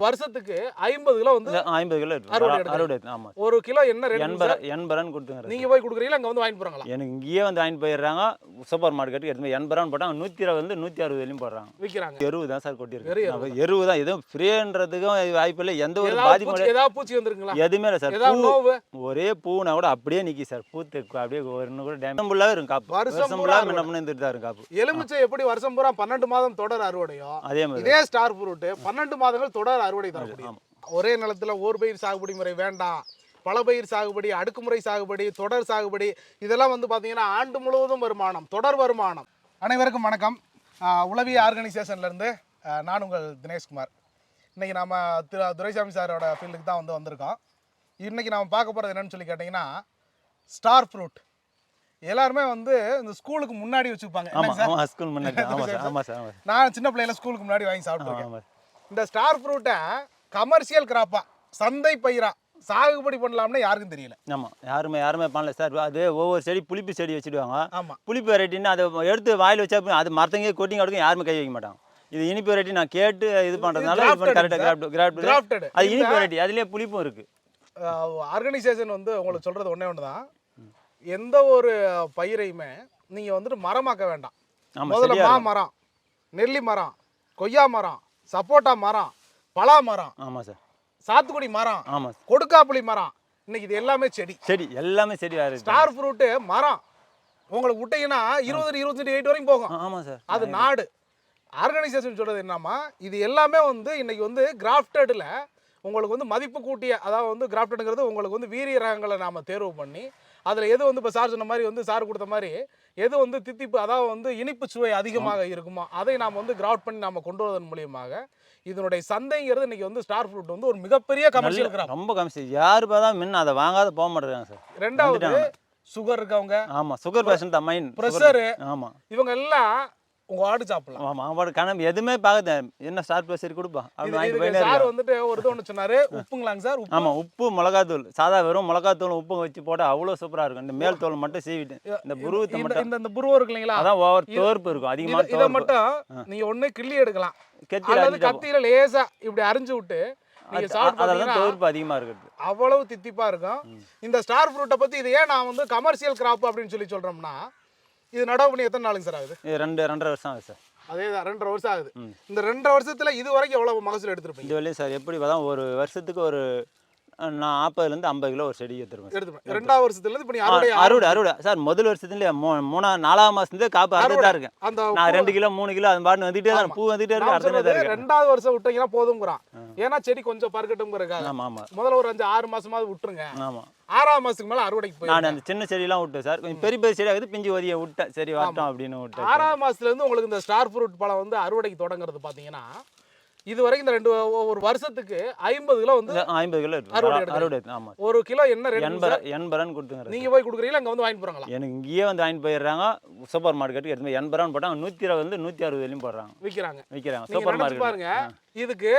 வருஷத்துக்கு ஐம்பது கிலோ வந்து ஐம்பது கிலோ இருக்கு. அறுவடை அறு- எடுக்கிறீங்க. அறுவடை எடுத்து- ஆமா. ஒரு கிலோ என்ன ரேட் எண்பது எண்பதுன்னு கொடுத்துங்க நீங்க போய் கொடுக்குறீங்களா? அங்க வந்து வாங்கிட்டு போறாங்களா? எனக்கு இங்கேயே வந்து வாங்கிட்டு போயிடுறாங்க. சூப்பர் மார்க்கெட்டுக்கு எடுத்து எண்பது ரூபான்னு போட்டாங்க. நூற்றி இருபது வந்து நூற்றி அறுபது வரையும் போடுறாங்க. விக்கிறாங்க. எருவு தான் சார் வெறும் கொட்டியிருக்கு எருவு தான். எதுவும் ஃப்ரீன்றதுக்கும் வாய்ப்பு இல்லை. எந்த ஒரு பூச்சி ஏதாவது பூச்சி வந்துருங்களா எதுவுமே இல்லை சார் ஒரே பூனா கூட அப்படியே நிக்கி சார் பூத்து அப்படியே ஒன்று கூட டேமேஜ் ஃபுல்லாக இருக்கும் காப்பு. வருஷம் ஃபுல்லாக என்ன பண்ணி இருந்துட்டு தான் இருக்கும் காப்பு. எலுமிச்சை எப்படி வருஷம் பூரா பன்னெண்டு மாதம் தொடர் அறுவடையோ அதே மாதிரி இதே ஸ்டார் ஃப்ரூட் பன்னெண்டு மாதங்கள் தொடர் அறுவடை தரக்கூடிய ஆமா. ஒரே நிலத்துல ஓர் பயிர் சாகுபடி முறை வேண்டாம். பல பயிர் சாகுபடி அடுக்குமுறை சாகுபடி தொடர் சாகுபடி இதெல்லாம் வந்து பார்த்தீங்கன்னா ஆண்டு முழுவதும் வருமானம் தொடர் வருமானம். அனைவருக்கும் வணக்கம். ஆஹ் உளவிய ஆர்கனைசேஷன்ல இருந்து ஆஹ் நான் உங்கள் தினேஷ்குமார். இன்னைக்கு நாம திரு துரைசாமி சாரோட ஃபீல்டுக்கு தான் வந்து வந்திருக்கோம். இன்னைக்கு நாம பார்க்க போறது என்னன்னு சொல்லி கேட்டிங்கன்னா ஸ்டார் ஃப்ரூட். எல்லாருமே வந்து இந்த ஸ்கூலுக்கு முன்னாடி சார்? நான் சின்ன பிள்ளையில ஸ்கூலுக்கு முன்னாடி வாங்கி சாப்பிட்டுருக்கேன். இந்த ஸ்டார் ஃப்ரூட்டை கமர்ஷியல் கிராப்பா சந்தை பயிரா சாகுபடி பண்ணலாம்னு யாருக்கும் தெரியல. ஆமா யாருமே யாருமே பண்ணல சார் அது ஒவ்வொரு செடி புளிப்பு செடி வச்சுடுவாங்க. ஆமா. புளிப்பு வெரைட்டின்னு அதை எடுத்து வாயில் வச்சா அது மரத்தங்க கொட்டிங்க அடுக்கும் யாருமே கை வைக்க மாட்டாங்க. இது இனிப்பு வெரைட்டி நான் கேட்டு இது பண்ணுறதுனால கரெக்டாக. கிராஃப்ட் கிராஃப்ட் கிராஃப்டட் அது இனிப்பு வெரைட்டி அதுலேயே புளிப்பும் இருக்கு. ஆர்கனைசேஷன் வந்து உங்களுக்கு சொல்றது ஒண்ணே ஒன்று தான் எந்த ஒரு பயிரையுமே நீங்க வந்துட்டு மரமாக்க வேண்டாம். முதல்ல இருக்கும். மாமரம் நெல்லி மரம் கொய்யா மரம் சப்போட்டா மரம் பலா மரம் ஆமா சார். சாத்துக்குடி மரம் ஆமா சார். கொடுக்காப்புளி மரம். இன்னைக்கு இது எல்லாமே செடி. செடி எல்லாமே செடி வேறு ஸ்டார் ஃப்ரூட்டு மரம். உங்களுக்கு விட்டீங்கன்னா இருபது இருபத்தெட்டு எயிட் வரைக்கும் போகும். ஆ, ஆமா சார். அது நாடு. ஆர்கனைசேஷன் சொல்றது என்னன்னா இது எல்லாமே வந்து இன்னைக்கு வந்து கிராஃப்டடில் உங்களுக்கு வந்து மதிப்பு கூட்டிய அதாவது வந்து கிராஃப்டடுங்கிறது உங்களுக்கு வந்து வீரிய ரகங்களை நாம தேர்வு பண்ணி அதில் எது வந்து இப்போ சார் சொன்ன மாதிரி வந்து சார் கொடுத்த மாதிரி எது வந்து தித்திப்பு அதாவது வந்து இனிப்பு சுவை அதிகமாக இருக்குமோ அதை நாம் வந்து கிராஃப்ட் பண்ணி நாம கொண்டு வருவதன் மூலியமாக இதனுடைய சந்தைங்கிறது இன்னைக்கு வந்து ஸ்டார் ஃப்ரூட் வந்து ஒரு மிகப்பெரிய கமர்ஷியல் கிராஃப்ட் ரொம்ப சார் யாரு பார்த்தா முன்ன அதை வாங்காத போக மாட்டேங்கிறாங்க சார். ரெண்டாவது. சுகர் இருக்கவங்க ஆமா சுகர் பேஷண்ட் தான் மைன் ப்ரெஷரு ஆமா. இவங்க எல்லாம் உங்க ஆடு சாப்பிடலாம். ஆமா அவனோட கணம் எதுவுமே பார்க்க என்ன ஸ்டார் ப்ளஸ் கொடுப்பா. அப்படி இது- வாங்கிட்டு இதுக்கு போயிட்டே சார். வந்துட்டு ஒரு இது ஒன்று சொன்னாரு உப்புங்களாங்க சார்? உப்பு? ஆமா உப்பு மிளகாத்தூள். சாதா வெறும் மிளகாத்தூள் உப்பு வச்சு போட்டா அவ்வளவு சூப்பரா இருக்கும். இந்த மேல் தோல் மட்டும் சீவிட்டு இந்த புருவத்தை மட்டும். இந்த இந்த புருவம் இருக்கு இல்லைங்களா? அதான் ஓவர் தோர்ப்பு இருக்கும் அதிகமான இத- மட்டும் நீங்க ஒண்ணு கிள்ளி எடுக்கலாம். கெத்தியில் கத்தியில லேசா இப்படி அரிஞ்சு விட்டு அதிகமா இருக்குது அவ்வளவு தித்திப்பா இருக்கும். இந்த ஸ்டார் ஃப்ரூட்டை பத்தி இது ஏன் நான் வந்து கமர்ஷியல் கிராப் அப்படின்னு சொல்லி சொல்றோம்னா இது நடவு பண்ணி எத்தனை நாளுங்க சார் ஆகுது? இது ரெண்டு ரெண்டரை வருஷம் ஆகுது சார் அதே தான் ரெண்டரை வருஷம் ஆகுது. இந்த ரெண்டரை வருஷத்துல இது வரைக்கும் எவ்வளவு மகசூல் எடுத்திருப்பீங்க? இது வரையும் சார் எப்படி பார்த்தா ஒரு வருஷத்துக்கு ஒரு நான் நாற்பதுலேருந்து ஐம்பது கிலோ ஒரு செடி எடுத்துருவேன். எடுத்துப்பேன். ரெண்டாவது வருஷத்துல இருந்து இப்ப நீ அறுவடை அறுவடை அறுவடை. சார் முதல் வருஷத்துலேயே மூ மூணா நாலாம் மாசத்துலேயே காப்பு அறுத்து தான் இருக்கேன். நான் ரெண்டு கிலோ மூணு கிலோ அது பாட்டு வந்துட்டே தான். பூ வந்துட்டே இருக்கு அடுத்த தான் இருக்கேன். ரெண்டாவது வருஷம் விட்டீங்கன்னா போதுங்கிறான் ஏன்னா செடி கொஞ்சம் பறக்கட்டும்ங்கிறக்காக ஆமா ஆமா. முதல்ல ஒரு அஞ்சு ஆறு மாசமாவது விட்டுருங்க. ஆமா. ஆறாம் மாசத்துக்கு மேல அறுவடைக்கு போய் நான் அந்த சின்ன செடியெல்லாம் விட்டேன் சார். கொஞ்சம் பெரிய பெரிய செடி ஆகுது பிஞ்சு ஒதிய விட்டேன். சரி வரட்டும் அப்படின்னு விட்டேன். ஆறாம் மாசத்துல இருந்து உங்களுக்கு இந்த ஸ்டார் ஃப்ரூட் பழம் வந்து அறுவடைக்கு தொடங்குறது பாத்தீங்கன்னா இது வரைக்கும் இந்த ரெண்டு ஒரு வருஷத்துக்கு ஐம்பது கிலோ வந்து ஐம்பது கிலோ அறுவடை ஆமா. ஒரு கிலோ என்ன ரேட் எண்பது எண்பதுன்னு கொடுத்துங்க நீங்க போய் கொடுக்குறீங்களா? அங்க வந்து வாங்கிட்டு போறாங்களா? எனக்கு இங்கேயே வந்து வாங்கிட்டு போயிடுறாங்க. சூப்பர் மார்க்கெட்டுக்கு எடுத்து எண்பது போட்டாங்க. நூற்றி இருபது வந்து நூற்றி அறுபது வரையும் போடுறாங்க. விக்கிறாங்க. விற்கிறாங்க நீங்க சூப்பர் மார்க்கெட் பாருங்க. இதுக்கு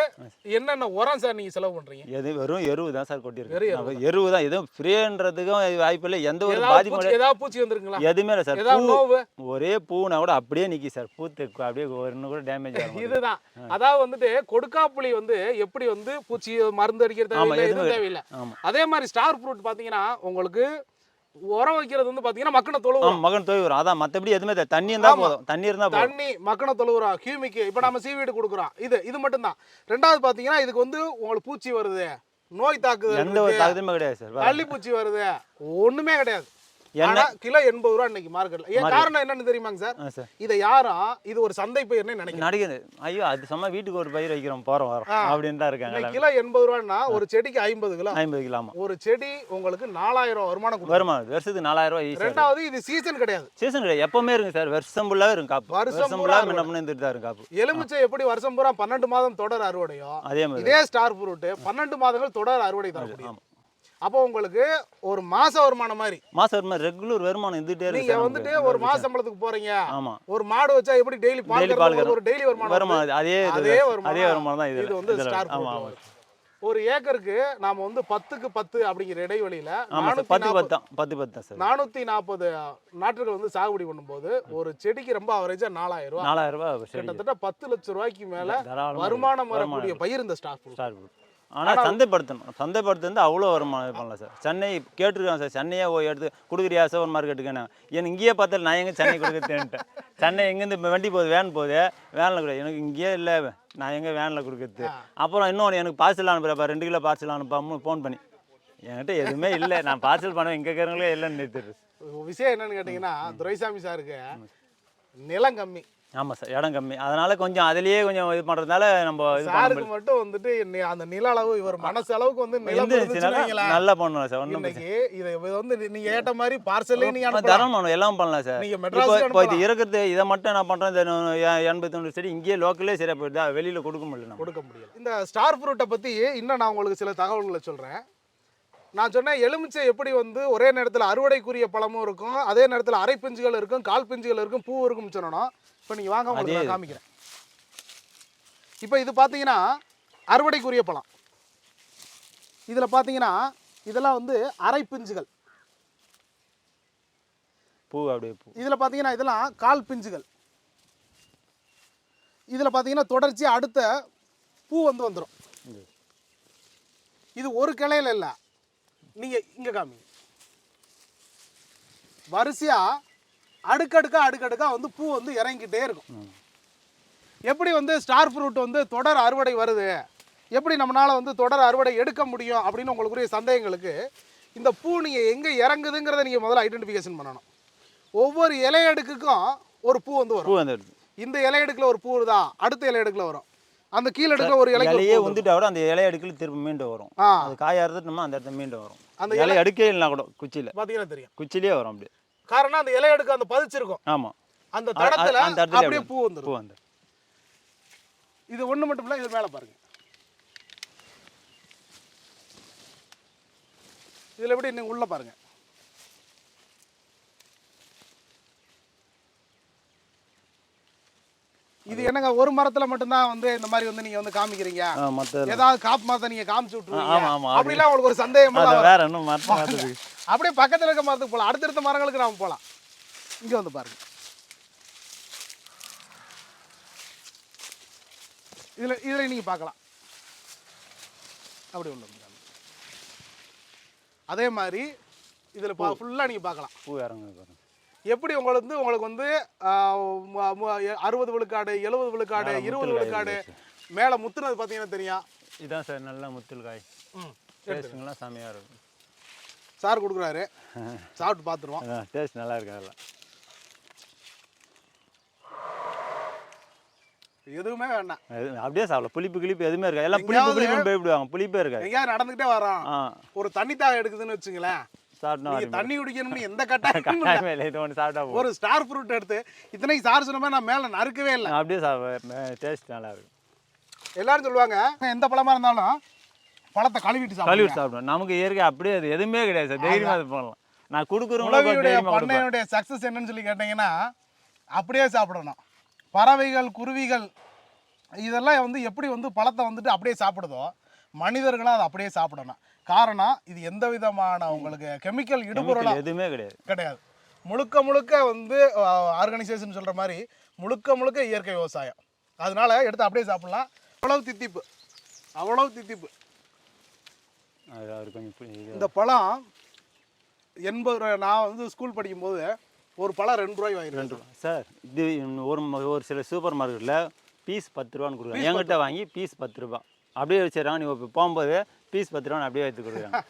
என்னென்ன உரம் சார் நீங்க செலவு பண்றீங்க? எது வெறும் எருவு தான் சார் வெறும் கொட்டியிருக்கு எருவு தான். எதுவும் ஃப்ரீன்றதுக்கும் வாய்ப்பு இல்லை. எந்த ஒரு பூச்சி ஏதாவது பூச்சி வந்துருங்களா? எதுவுமே இல்லை சார். நோவு? ஒரே பூனா கூட அப்படியே நிக்கி சார். பூத்து அப்படியே ஒன்று கூட டேமேஜ் ஆகும் இதுதான். அதாவது வந்துட்டு கொடுக்காப்புளி வந்து எப்படி வந்து பூச்சி மருந்து அடிக்கிறது தேவையில்லை அதே மாதிரி ஸ்டார் ஃப்ரூட் பாத்தீங்கன்னா உங்களுக்கு உரம் வைக்கிறது வந்து பாத்தீங்கன்னா மக்கின தொழு மகன் வரும் அதான் மற்றபடி எதுவுமே இல்லை தண்ணி இருந்தால் ஆமா. போதும். தண்ணி இருந்தால் போதும். தண்ணி மக்கின தொழு உரம் கியூமிக் இப்போ நம்ம சீவீடு கொடுக்குறோம். இது இது மட்டும்தான். ரெண்டாவது பாத்தீங்கன்னா இதுக்கு வந்து உங்களுக்கு பூச்சி வருது. நோய் தாக்குதல் எந்த ஒரு இருக்கு, தாக்கத்துமே கிடையாது சார். கள்ளி பூச்சி வருது. ஒண்ணுமே கிடையாது. ஆனா கிலோ எண்பது ரூபா இன்னைக்கு மார்க்கெட்ல ஏன் காரணம் என்னன்னு தெரியுமாங்க சார்? இதை யாரும் இது ஒரு சந்தை பயிர்னு நினைக்கிறேன் நடிகர் ஐயோ அது சும்மா வீட்டுக்கு ஒரு பயிர் வைக்கிறோம் போகிறோம் வரோம். அப்படின்னு தான் இருக்காங்க கிலோ எண்பது ரூபான்னா ஒரு செடிக்கு ஐம்பது கிலோ. ஐம்பது கிலோ ஒரு செடி உங்களுக்கு நாலாயிரம் வருமானம் வருமானம் வருஷத்துக்கு நாலாயிரம் ரூபாய் ரெண்டாவது இது சீசன் கிடையாது. சீசன் கிடையாது. எப்பவுமே இருக்கு சார். வருஷம் ஃபுல்லாக இருக்கும் காப்பு. வருஷம் ஃபுல்லாக என்ன தான் இருக்கும் காப்பு. எலுமிச்சை எப்படி வருஷம் பூரா பன்னெண்டு மாதம் தொடர் அறுவடையோ அதே மாதிரி. இதே ஸ்டார் ஃப்ரூட் பன்னெண்டு மாதங்கள் தொடர் அறுவடை தரக்கூடியது. ஆமாம் அப்போ உங்களுக்கு ஒரு மாச வருமானம் மாதிரி. மாதம் வருமானம் ரெகுலர் வருமானம் இருந்துகிட்டே இருக்கு நீங்க வந்துட்டு. ஒரு மாச சம்பளத்துக்கு போறீங்க. ஆமா. ஒரு மாடு வச்சா எப்படி டெய்லி பால் கறந்து ஒரு டெய்லி வருமானம் வருமானம் அது- அதே. வருமானம். அதே வருமானம் தான் இது வந்து ஸ்டார் ஃப்ரூட் ஆமாம் ஒரு ஏக்கருக்கு நாம வந்து பத்துக்கு பத்து அப்படிங்கிற இடைவெளியில பத்து பத்து பத்து பத்து சார். நானூத்தி நாற்பது நாற்றுகள் வந்து சாகுபடி பண்ணும்போது ஒரு செடிக்கு ரொம்ப அவரேஜா நாலாயிரம் ரூபாய் நாலாயிரம் ரூபாய் கிட்டத்தட்ட பத்து லட்சம் ரூபாய்க்கு மேல வருமானம் வரக்கூடிய பயிர் இந்த ஸ்டார் ஆனால் சந்தைப்படுத்தணும். சந்தைப்படுத்துறது அவ்வளோ வருமானம் பண்ணலாம் சார். சென்னை கேட்டிருக்காங்க சார். சென்னையே போய் எடுத்து கொடுக்குறியா சார் ஒரு மார்க்கெட்டுக்கு நான் எனக்கு இங்கேயே பார்த்தாலும் நான் எங்கே சென்னை கொடுக்குறதுன்ட்டேன் சென்னை எங்கேருந்து இப்போ வண்டி போகுது வேன் போகுது. வேனில் கூட எனக்கு இங்கேயே இல்லை. நான் எங்கே வேனில் கொடுக்குறது? அப்புறம் இன்னொன்று எனக்கு பார்சல் அனுப்புகிறப்ப ரெண்டு கிலோ பார்சல் அனுப்பாமல் ஃபோன் பண்ணி. என்கிட்ட எதுவுமே இல்லை. நான் பார்சல் பண்ண இங்கே இருக்கிறவங்களே இல்லைன்னு நிறுத்திடுது விஷயம் என்னன்னு கேட்டீங்கன்னா துரைசாமி சாருக்கு நிலம் கம்மி. ஆமாம் சார் இடம் கம்மி. அதனால கொஞ்சம் அதுலேயே கொஞ்சம் இது பண்ணுறதுனால நம்ம இது பண்ண சாருக்கு மட்டும் வந்துட்டு நி- அந்த நில அளவு இவர் மனசு அளவுக்கு வந்து நிலம் இருந்துச்சுன்னு. நல்லா பண்ணலாம் சார் ஒன்றும் இன்னைக்கு இதை வந்து நீங்க ஏட்ட மாதிரி பார்சல்லே நீங்க அனுப்பலாம். தரம் பண்ணணும் எல்லாம் பண்ணலாம் சார். நீங்க இப்போ இது அனுப்பலாம். இருக்கிறது இதை மட்டும் நான் பண்ணுறேன் இந்த நூ- எ- எண்பத்தி தொண்ணூறு செடி இங்கேயே லோக்கல்லே சரியா போயிடுதா? வெளியில் கொடுக்க முடியல நம்ம. கொடுக்க முடியல. இந்த ஸ்டார் ஃப்ரூட்டை பத்தி இன்னும் நான் உங்களுக்கு சில தகவல்களை சொல்றேன். நான் சொன்னேன் எலுமிச்சை எப்படி வந்து ஒரே நேரத்தில் அறுவடைக்குரிய பழமும் இருக்கும் அதே நேரத்தில் அரை பிஞ்சுகள் இருக்கும் கால் பிஞ்சுகள் இருக்கும் பூ இருக்கும் சொன்னோம் இப்போ நீங்கள் வாங்க உங்களுக்கு நான் காமிக்கிறேன். இப்போ இது பார்த்தீங்கன்னா அறுவடைக்குரிய பழம். இதில் பார்த்தீங்கன்னா இதெல்லாம் வந்து அரை பிஞ்சுகள். பூ அப்படியே பூ. இதில் பார்த்தீங்கன்னா இதெல்லாம் கால் பிஞ்சுகள். இதில் பார்த்தீங்கன்னா தொடர்ச்சி அடுத்த பூ வந்து வந்துடும் இது. இது ஒரு கிளையில இல்லை. நீங்கள் இங்கே காமிங்க வரிசையாக அடுக்கடுக்கா அடுக்கடுக்கா வந்து பூ வந்து இறங்கிட்டே இருக்கும். எப்படி வந்து ஸ்டார் ஃப்ரூட் வந்து தொடர் அறுவடை வருது? எப்படி நம்மளால வந்து தொடர் அறுவடை எடுக்க முடியும்? அப்படின்னு உங்களுக்குரிய சந்தேகங்களுக்கு இந்த பூ நீங்கள் எங்கே இறங்குதுங்கிறத நீங்கள் முதல்ல ஐடென்டிஃபிகேஷன் பண்ணணும். ஒவ்வொரு இலை அடுக்குக்கும் ஒரு பூ வந்து வரும். இந்த இலை அடுக்குல ஒரு பூ வருதா? அடுத்த இலை அடுக்குல வரும். அந்த கீழ் அடுக்குல ஒரு இலையே. வந்துட்டா கூட அந்த இலை அடுக்கில் திரும்ப மீண்டும் வரும். அது காய அறுத்துட்டோம்னா அந்த இடத்துல மீண்டும் வரும். அந்த இலை அடுக்கே இல்லைனா கூட குச்சியில். பார்த்தீங்கன்னா தெரியும். குச்சிலேயே வரும் அப்படியே காரணம் அந்த இலை அடுக்கு அந்த பதிச்சிருக்கும் ஆமாம் அந்த தடத்துல அந்த இடத்துல அப்படியே அப்படி பூ வந்துரும். பூ வந்துடும் இது ஒண்ணு மட்டும் இல்ல இது மேல பாருங்க. இதுல எப்படி நீங்க உள்ள பாருங்க. இது என்னங்க ஒரு மரத்துல மட்டும்தான் வந்து இந்த மாதிரி வந்து நீங்க வந்து காமிக்கிறீங்க? ஏதாவது காப்பு மரத்தை நீங்க காமிச்சு விட்டுருவீங்க? அப்படிலாம் உங்களுக்கு ஒரு சந்தேகம் வேற இன்னும் மரத்து மாற்றுறதுக்கு அப்படியே பக்கத்துல இருக்க மரத்துக்கு போகலாம் அடுத்தடுத்த மரங்களுக்கு நாம போகலாம் இங்க வந்து பாருங்க. இதுல இதுல நீங்க பார்க்கலாம். அப்படி உள்ள. அதே மாதிரி இதுல பா ஃபுல்லா நீங்க பார்க்கலாம். பூ பாருங்க. எப்படி உங்களுக்கு வந்து உங்களுக்கு வந்து அறுபது விழுக்காடு எழுபது விழுக்காடு இருபது விழுக்காடு மேல முத்துனது பார்த்தீங்கன்னா தெரியும். இதான் சார் நல்லா முத்தல் காய் ம் டேஸ்ட்டுங்கெல்லாம் செமையாக இருக்கும். சார் கொடுக்குறாரு. சாப்பிட்டு பார்த்துருவோம். டேஸ்ட் நல்லா இருக்கு அதெல்லாம் எதுவுமே வேண்டாம். அப்படியே சாப்பிடலாம். புளிப்பு கிளிப்பு எதுவுமே இருக்காது. எல்லாம் புளிப்பு கிளிப்புன்னு பயப்படுவாங்க புளிப்பே இருக்காது. எங்கேயாவது நடந்துகிட்டே வரோம். ஒரு தண்ணி தாக எடுக்குதுன்னு வச்சுங்களேன். சாப்பிட்டா தண்ணி குடிக்கணும்னு எந்த. கட்டாயமே இல்லை. இது ஒன்று சாப்பிட்டா ஒரு ஸ்டார் ஃப்ரூட் எடுத்து இத்தனைக்கு சார் சொன்ன மாதிரி நான் மேல நறுக்கவே இல்லை. அப்படியே சாப்பிட டேஸ்ட் நல்லா இருக்கும். எல்லாரும் சொல்லுவாங்க எந்த பழமா இருந்தாலும் பழத்தை கழுவிட்டு கழுவி சாப்பிடுங்க சாப்பிடுவோம் நமக்கு இயற்கை அப்படியே அது எதுவுமே கிடையாது சார். தைரியமாக அது பண்ணலாம் நான் கொடுப்பேன். பண்ணையுடைய சக்சஸ் என்னன்னு சொல்லி கேட்டீங்கன்னா அப்படியே சாப்பிடணும். பறவைகள் குருவிகள் இதெல்லாம் வந்து எப்படி வந்து பழத்தை வந்துட்டு அப்படியே சாப்பிடுதோ மனிதர்களும் அதை அப்படியே சாப்பிடணும். காரணம் இது எந்த விதமான உங்களுக்கு கெமிக்கல் இடுபொருளும் எதுவுமே கிடையாது. கிடையாது. முழுக்க முழுக்க வந்து ஆர்கனைசேஷன் சொல்கிற மாதிரி முழுக்க முழுக்க இயற்கை விவசாயம். அதனால எடுத்து அப்படியே சாப்பிடலாம். அவ்வளவு தித்திப்பு. அவ்வளவு தித்திப்பு. இந்த பழம் எண்பது ரூபாய் நான் வந்து ஸ்கூல் படிக்கும்போது ஒரு பழம் ரெண்டு ரூபாய் வாங்கிருக்கேன் ரெண்டு ரூபா. சார் இது ஒரு ஒரு சில சூப்பர் மார்க்கெட்டில் பீஸ் பத்து ரூபான்னு கொடுக்குறாங்க. என்கிட்ட வாங்கி பீஸ் பத்து ரூபா அப்படியே வச்சிடறாங்க. நீ இப்போ போகும்போது பீஸ் பத்து ரூபான்னு அப்படியே எடுத்து கொடுக்குறாங்க.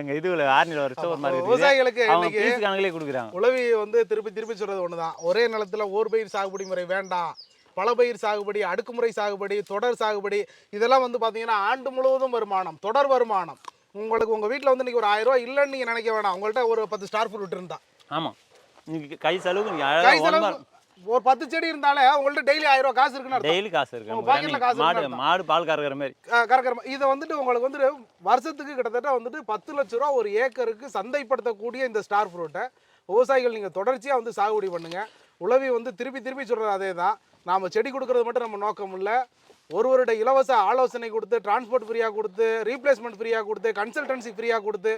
எங்கள் இதுல ஆர்னியில் ஒரு சூப்பர் மார்க்கெட் விவசாயிகளுக்கு அவங்க இன்னைக்கு பீஸ் கணக்கிலே கொடுக்குறாங்க. உழவி வந்து திருப்பி திருப்பி சொல்றது ஒண்ணுதான். ஒரே நிலத்துல ஓர் பயிர் சாகுபடி முறை வேண்டாம். பல பயிர் சாகுபடி அடுக்குமுறை சாகுபடி தொடர் சாகுபடி இதெல்லாம் வந்து பாத்தீங்கன்னா ஆண்டு முழுவதும் வருமானம் தொடர் வருமானம். உங்களுக்கு உங்க வீட்ல வந்து இன்னைக்கு ஒரு ஆயிரம் ரூபாய் இல்லைன்னு நீங்க நினைக்க வேணாம். உங்கள்ட்ட ஒரு பத்து ஸ்டார் ஃப்ரூட் இருந்தா. ஆமாம் நீங்கள் கை செலவுக்கு அழகாக ஒரு பத்து செடி இருந்தாலே உங்கள்ட்ட டெய்லி ஆயிரம் ரூபாய் காசு இருக்குன்னு டெய்லி காசு இருக்கு. pocketல காசு மாடு மாடு பால் கறக்கிற மாதிரி. கறக்கிற மா- இதை வந்துட்டு உங்களுக்கு வந்துட்டு வருஷத்துக்கு கிட்டத்தட்ட வந்துட்டு பத்து லட்ச ரூபா ஒரு ஏக்கருக்கு சந்தைப்படுத்தக்கூடிய இந்த ஸ்டார் ஃப்ரூட்டை விவசாயிகள் நீங்கள் தொடர்ச்சியாக வந்து சாகுபடி பண்ணுங்க. உழவி வந்து திருப்பி திருப்பி சொல்கிறது அதே தான் நாம் செடி கொடுக்கறது மட்டும் நம்ம நோக்கம் இல்லை ஒரு வருட இலவச ஆலோசனை கொடுத்து டிரான்ஸ்போர்ட் ஃப்ரீயாக கொடுத்து ரீப்ளேஸ்மெண்ட் ஃப்ரீயாக கொடுத்து கன்சல்டன்சி ஃப்ரீயாக கொடுத்து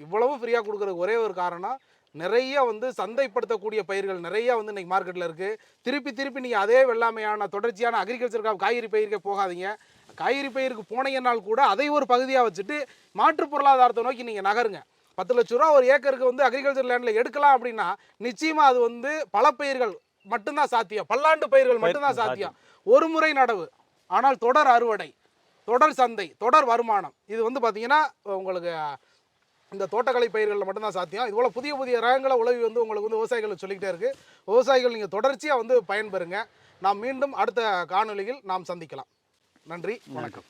இவ்வளவு ஃப்ரீயாக கொடுக்குறதுக்கு ஒரே ஒரு காரணம் நிறைய வந்து சந்தைப்படுத்தக்கூடிய பயிர்கள் நிறைய வந்து இன்னைக்கு மார்க்கெட்டில் இருக்குது திருப்பி திருப்பி நீங்கள் அதே வெள்ளாமையான தொடர்ச்சியான அக்ரிகல்ச்சர் காய்கறி பயிருக்கு போகாதீங்க. காய்கறி பயிருக்கு போனீங்கன்னால் கூட அதை ஒரு பகுதியாக வச்சுட்டு மாற்று பொருளாதாரத்தை நோக்கி நீங்கள் நகருங்க. பத்து லட்ச ரூபா ஒரு ஏக்கருக்கு வந்து அக்ரிகல்ச்சர் லேண்டில் எடுக்கலாம் அப்படின்னா நிச்சயமாக அது வந்து பல பயிர்கள் மட்டும்தான் சாத்தியம். பல்லாண்டு பயிர்கள் மட்டும்தான் சாத்தியம். ஒரு முறை நடவு ஆனால் தொடர் அறுவடை தொடர் சந்தை தொடர் வருமானம். இது வந்து பார்த்தீங்கன்னா உங்களுக்கு இந்த தோட்டக்கலை பயிர்களில் மட்டும்தான் சாத்தியம். இதுபோல் புதிய புதிய ரகங்களை உழவி வந்து உங்களுக்கு வந்து விவசாயிகள் சொல்லிக்கிட்டே இருக்குது விவசாயிகள் நீங்கள் தொடர்ச்சியாக வந்து பயன்பெறுங்க. நாம் மீண்டும் அடுத்த காணொளியில் நாம் சந்திக்கலாம். நன்றி வணக்கம்.